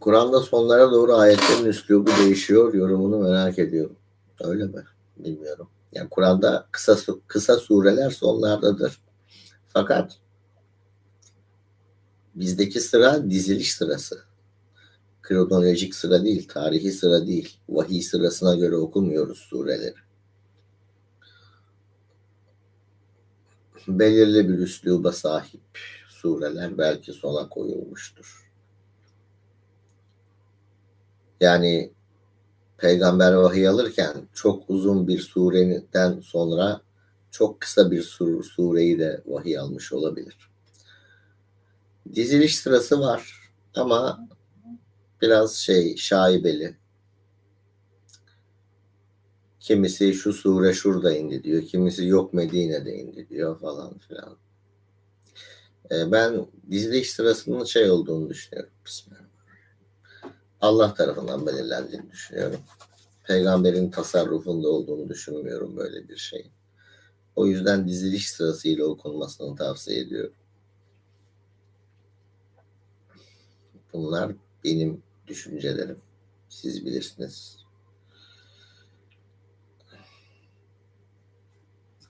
Kur'an'da sonlara doğru ayetlerin üslubu değişiyor. Yorumunu merak ediyorum. Öyle mi? Bilmiyorum. Yani Kur'an'da kısa kısa sureler sonlardadır. Fakat bizdeki sıra diziliş sırası. Kronolojik sıra değil, tarihi sıra değil. Vahiy sırasına göre okumuyoruz sureleri. Belirli bir üsluba sahip sureler belki sona koyulmuştur. Yani peygamber vahiy alırken çok uzun bir sureden sonra çok kısa bir sur sureyi de vahiy almış olabilir. Diziliş sırası var ama biraz şey şaibeli. Kimisi şu sure şurada indi diyor. Kimisi yok Medine'de indi diyor falan filan. Ee, ben diziliş sırasının şey olduğunu düşünüyorum. Bismillah. Allah tarafından belirlendiğini düşünüyorum. Peygamberin tasarrufunda olduğunu düşünmüyorum böyle bir şey. O yüzden diziliş sırasıyla okunmasını tavsiye ediyorum. Bunlar benim düşüncelerim. Siz bilirsiniz.